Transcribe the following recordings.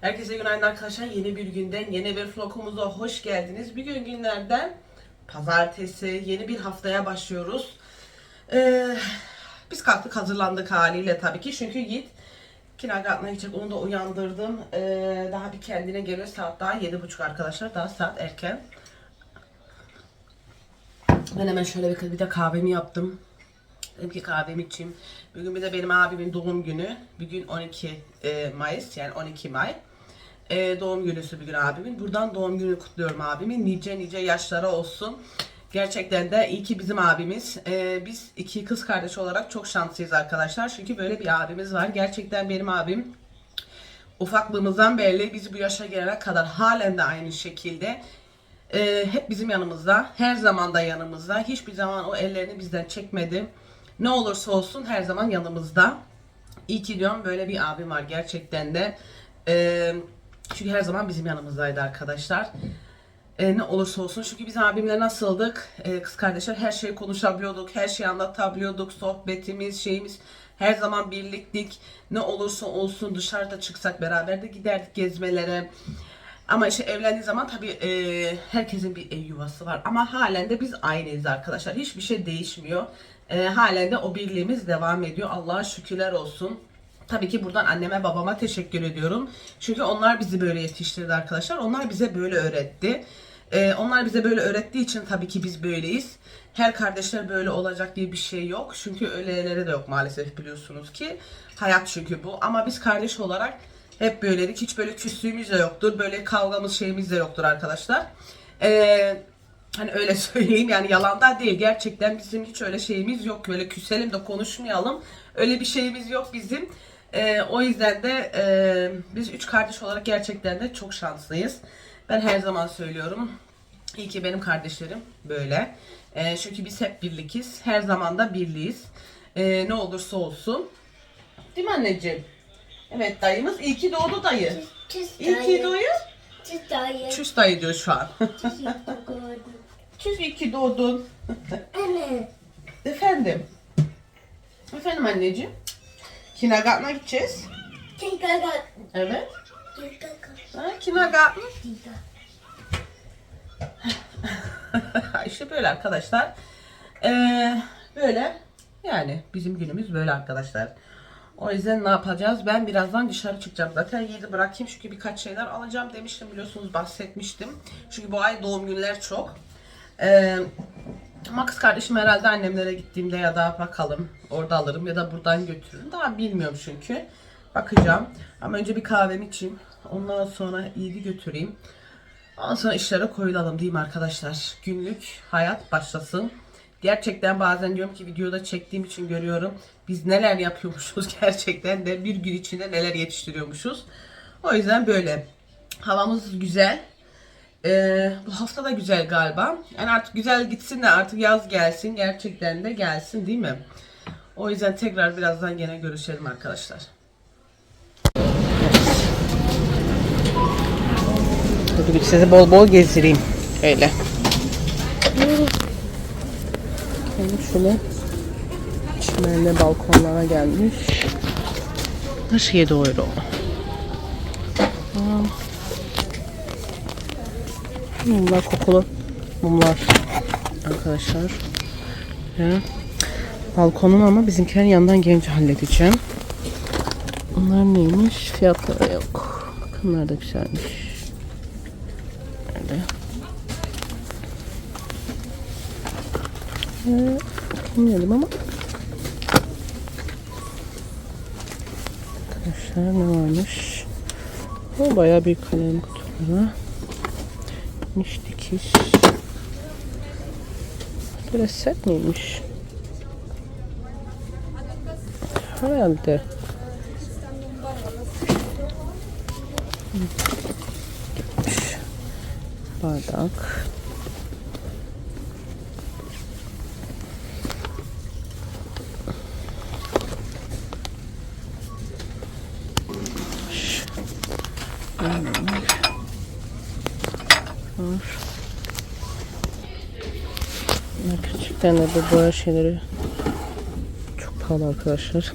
Herkese günaydın arkadaşlar. Yeni bir günden, yeni bir vlogumuza hoş geldiniz. Bir gün günlerden pazartesi, yeni bir haftaya başlıyoruz. Ee, biz kalktık hazırlandık haliyle tabii ki. Çünkü Yiğit kindergarten'a gidecek. Onu da uyandırdım. Ee, daha bir kendine geliyor. Saat daha yedi buçuk arkadaşlar. Daha saat erken. Ben hemen şöyle bir, bir de kahvemi yaptım. Dedim ki kahvemi içeyim. Bugün bir de benim abimin doğum günü. Bugün 12 e, Mayıs yani 12 May. E, doğum günüsü bugün abimin. Buradan doğum günü kutluyorum abimin. Nice nice yaşlara olsun. Gerçekten de iyi ki bizim abimiz. E, biz iki kız kardeş olarak çok şanslıyız arkadaşlar. Çünkü böyle bir abimiz var. Gerçekten benim abim ufaklığımızdan beri biz bu yaşa gelene kadar halen de aynı şekilde e, hep bizim yanımızda. Her zaman da yanımızda. Hiçbir zaman o ellerini bizden çekmedi. Ne olursa olsun her zaman yanımızda. İyi ki diyorum böyle bir abim var gerçekten de. E, çünkü her zaman bizim yanımızdaydı arkadaşlar. E, ne olursa olsun çünkü biz abimle nasıldık? E, kız kardeşler her şeyi konuşabiliyorduk, her şeyi anlatabiliyorduk, sohbetimiz, şeyimiz her zaman birliktik. Ne olursa olsun dışarıda çıksak beraber de giderdik gezmelere. Ama işte evlendiği zaman tabii e, herkesin bir ev yuvası var. Ama halen de biz aynıyız arkadaşlar. Hiçbir şey değişmiyor. E, halen de o birliğimiz devam ediyor. Allah'a şükürler olsun. Tabii ki buradan anneme babama teşekkür ediyorum. Çünkü onlar bizi böyle yetiştirdi arkadaşlar. Onlar bize böyle öğretti. Ee, onlar bize böyle öğrettiği için tabii ki biz böyleyiz. Her kardeşler böyle olacak diye bir şey yok. Çünkü öyleleri de yok maalesef biliyorsunuz ki. Hayat çünkü bu. Ama biz kardeş olarak hep böyledik. Hiç böyle küslüğümüz de yoktur. Böyle kavgamız şeyimiz de yoktur arkadaşlar. Ee, hani öyle söyleyeyim yani yalandan değil. Gerçekten bizim hiç öyle şeyimiz yok. Böyle küselim de konuşmayalım. Öyle bir şeyimiz yok bizim. Ee, o yüzden de e, biz üç kardeş olarak gerçekten de çok şanslıyız. Ben her zaman söylüyorum. İyi ki benim kardeşlerim böyle. Ee, çünkü biz hep birlikiz. Her zaman da birliyiz. Ee, ne olursa olsun. Değil mi anneciğim? Evet dayımız iyi ki doğdu dayı. Tschüss, İyi ki doğuyor. Tschüss, Dayı. Çüş dayı diyor şu an. Tschüss, Dayı. Çüş iyi ki doğdun. Anne. Efendim. Efendim anneciğim. Kindergarten'a gideceğiz. Kindergarten. Evet. Ha. Kindergarten. işte böyle arkadaşlar. Ee, böyle yani bizim günümüz böyle arkadaşlar. O yüzden ne yapacağız? Ben birazdan dışarı çıkacağım. Zaten yedi bırakayım çünkü birkaç şeyler alacağım demiştim biliyorsunuz bahsetmiştim. Çünkü bu ay doğum günler çok. Ee, kız kardeşim herhalde annemlere gittiğimde ya da bakalım orada alırım ya da buradan götürürüm. Daha bilmiyorum çünkü. Bakacağım. Ama önce bir kahvemi içeyim. Ondan sonra iyiydi götüreyim. Ondan sonra işlere koyulalım mi arkadaşlar? Günlük hayat başlasın. Gerçekten bazen diyorum ki videoda çektiğim için görüyorum. Biz neler yapıyormuşuz gerçekten de bir gün içinde neler yetiştiriyormuşuz. O yüzden böyle. Havamız güzel. Ee, bu hafta da güzel galiba. Yani artık güzel gitsin de artık yaz gelsin. Gerçekten de gelsin değil mi? O yüzden tekrar birazdan gene görüşelim arkadaşlar. Bugün sizi bol bol gezdireyim. Öyle. Şöyle çimenli balkonlara gelmiş. Her şeye doğru. Mumlar kokulu mumlar arkadaşlar. Ya. Balkonum ama bizimkilerin yanından gelince halledeceğim. Bunlar neymiş? Fiyatları yok. Bakın da güzelmiş. Öyle. Ee, bilmiyorum ama Arkadaşlar ne varmış? O bayağı bir kalem kutuları. Niş dikiş. Biraz sert miymiş? Herhalde. Bardak. Bunlar Küçükten de bu boya şeyleri çok pahalı arkadaşlar.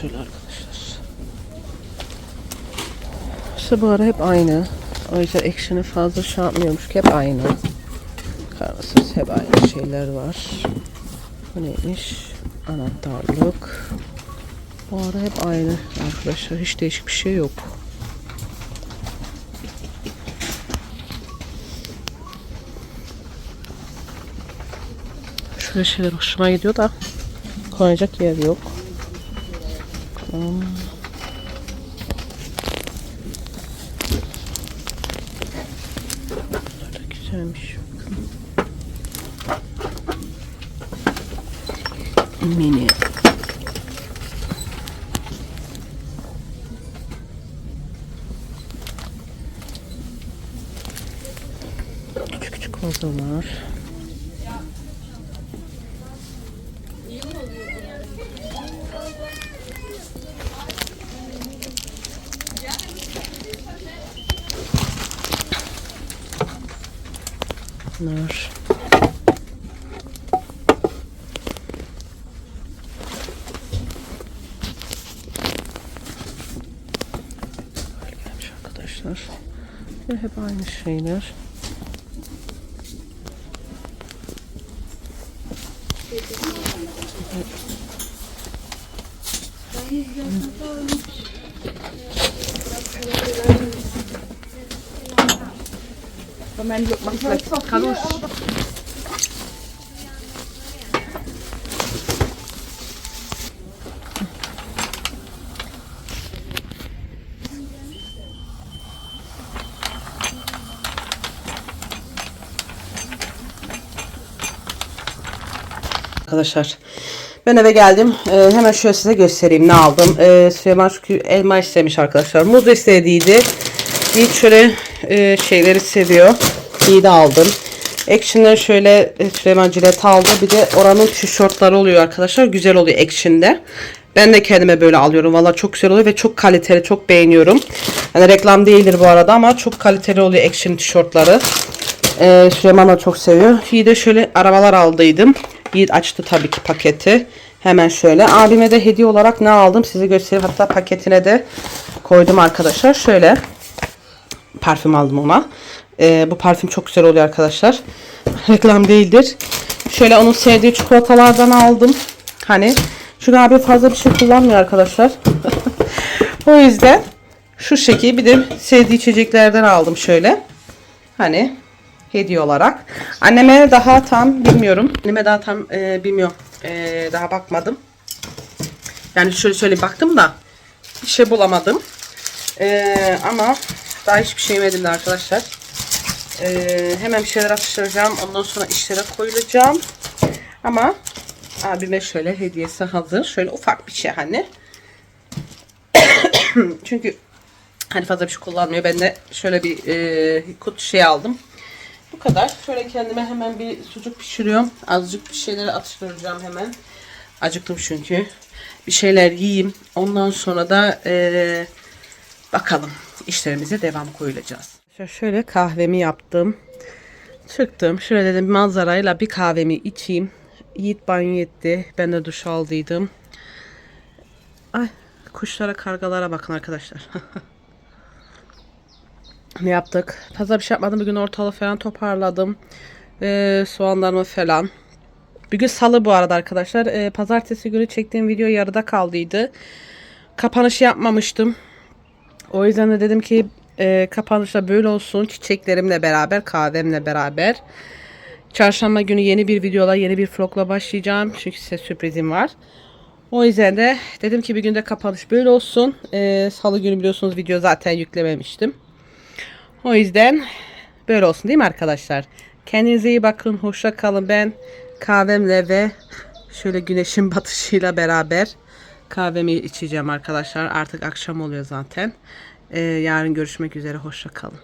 Şöyle arkadaşlar. İşte bu ara hep aynı. O yüzden action'ı fazla şey yapmıyormuş ki hep aynı. Karnasız hep aynı şeyler var. Bu neymiş? Anahtarlık. Bu ara hep aynı arkadaşlar. Hiç değişik bir şey yok. Şöyle şeyler hoşuma gidiyor da koyacak yer yok. Hmm. Bunlar da güzelmiş. Mini. Küçük küçük vazolar. Bunlar. Gelmiş arkadaşlar. Ve hep aynı şeyler. Arkadaşlar ben eve geldim. Ee, hemen şöyle size göstereyim ne aldım. Ee, Süleyman çünkü elma istemiş arkadaşlar. Muz istediydi. Yiğit şöyle e, şeyleri seviyor. İyi de aldım. Action'dan şöyle e, Süleyman cilet aldı. Bir de oranın tişörtleri oluyor arkadaşlar. Güzel oluyor Action'de. Ben de kendime böyle alıyorum. Valla çok güzel oluyor ve çok kaliteli. Çok beğeniyorum. Yani reklam değildir bu arada ama çok kaliteli oluyor Action tişörtleri. Ee, Süleyman da çok seviyor. İyi de şöyle arabalar aldıydım. Yiğit açtı tabii ki paketi. Hemen şöyle. Abime de hediye olarak ne aldım size göstereyim. Hatta paketine de koydum arkadaşlar. Şöyle parfüm aldım ona. Ee, bu parfüm çok güzel oluyor arkadaşlar. Reklam değildir. Şöyle onun sevdiği çikolatalardan aldım. Hani çünkü abi fazla bir şey kullanmıyor arkadaşlar. o yüzden şu şekil bir de sevdiği içeceklerden aldım şöyle. Hani hediye olarak. Anneme daha tam bilmiyorum. Anneme daha tam e, bilmiyorum. E, daha bakmadım. Yani şöyle şöyle baktım da bir şey bulamadım. E, ama daha hiçbir şey yemedim de arkadaşlar. E, hemen bir şeyler atıştıracağım. Ondan sonra işlere koyulacağım. Ama abime şöyle hediyesi hazır. Şöyle ufak bir şey hani. Çünkü hani fazla bir şey kullanmıyor. Ben de şöyle bir e, kutu şey aldım. Bu kadar. Şöyle kendime hemen bir sucuk pişiriyorum. Azıcık bir şeyleri atıştıracağım hemen. Acıktım çünkü. Bir şeyler yiyeyim. Ondan sonra da eee, bakalım işlerimize devam koyulacağız. Şöyle kahvemi yaptım. Çıktım. Şöyle dedim manzarayla bir kahvemi içeyim. Yiğit banyo etti. Ben de duş aldıydım. Ay kuşlara kargalara bakın arkadaşlar. ne yaptık? Fazla bir şey yapmadım. Bugün ortalığı falan toparladım. Ee, soğanlarımı falan. Bugün salı bu arada arkadaşlar. Ee, pazartesi günü çektiğim video yarıda kaldıydı. Kapanış yapmamıştım. O yüzden de dedim ki e, kapanışta böyle olsun. Çiçeklerimle beraber, kahvemle beraber. Çarşamba günü yeni bir videola, yeni bir vlogla başlayacağım. Çünkü size sürprizim var. O yüzden de dedim ki bir günde kapanış böyle olsun. Ee, Salı günü biliyorsunuz video zaten yüklememiştim. O yüzden böyle olsun değil mi arkadaşlar? Kendinize iyi bakın. Hoşça kalın. Ben kahvemle ve şöyle güneşin batışıyla beraber kahvemi içeceğim arkadaşlar. Artık akşam oluyor zaten. Ee, yarın görüşmek üzere. Hoşça kalın.